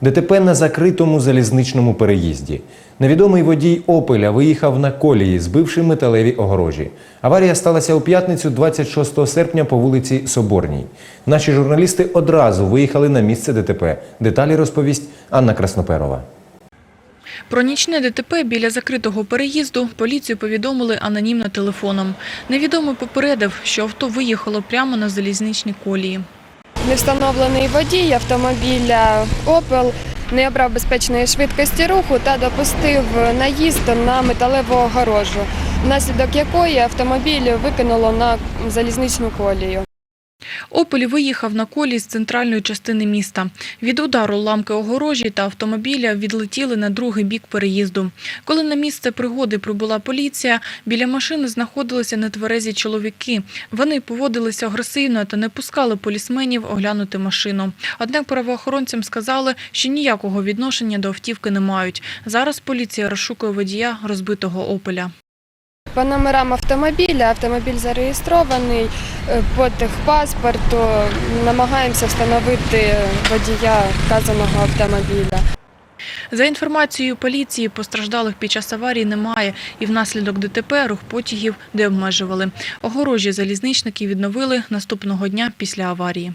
ДТП на закритому залізничному переїзді. Невідомий водій Опеля виїхав на колії, збивши металеві огорожі. Аварія сталася у п'ятницю 26 серпня по вулиці Соборній. Наші журналісти одразу виїхали на місце ДТП. Деталі розповість Анна Красноперова. Про нічне ДТП біля закритого переїзду поліцію повідомили анонімно телефоном. Невідомий попередив, що авто виїхало прямо на залізничні колії. Невстановлений водій автомобіля «Опел» не обрав безпечної швидкості руху та допустив наїзд на металеву огорожу, внаслідок якої автомобіль викинуло на залізничну колію. Опель виїхав на колії з центральної частини міста. Від удару ламки огорожі та автомобіля відлетіли на другий бік переїзду. Коли на місце пригоди прибула поліція, біля машини знаходилися нетверезі чоловіки. Вони поводилися агресивно та не пускали полісменів оглянути машину. Однак правоохоронцям сказали, що ніякого відношення до автівки не мають. Зараз поліція розшукує водія розбитого Опеля. По номерам автомобіля автомобіль зареєстрований е, по техпаспорту. Намагаємося встановити водія вказаного автомобіля. За інформацією поліції, постраждалих під час аварії немає, і внаслідок ДТП рух потягів де обмежували. Огорожі залізничники відновили наступного дня після аварії.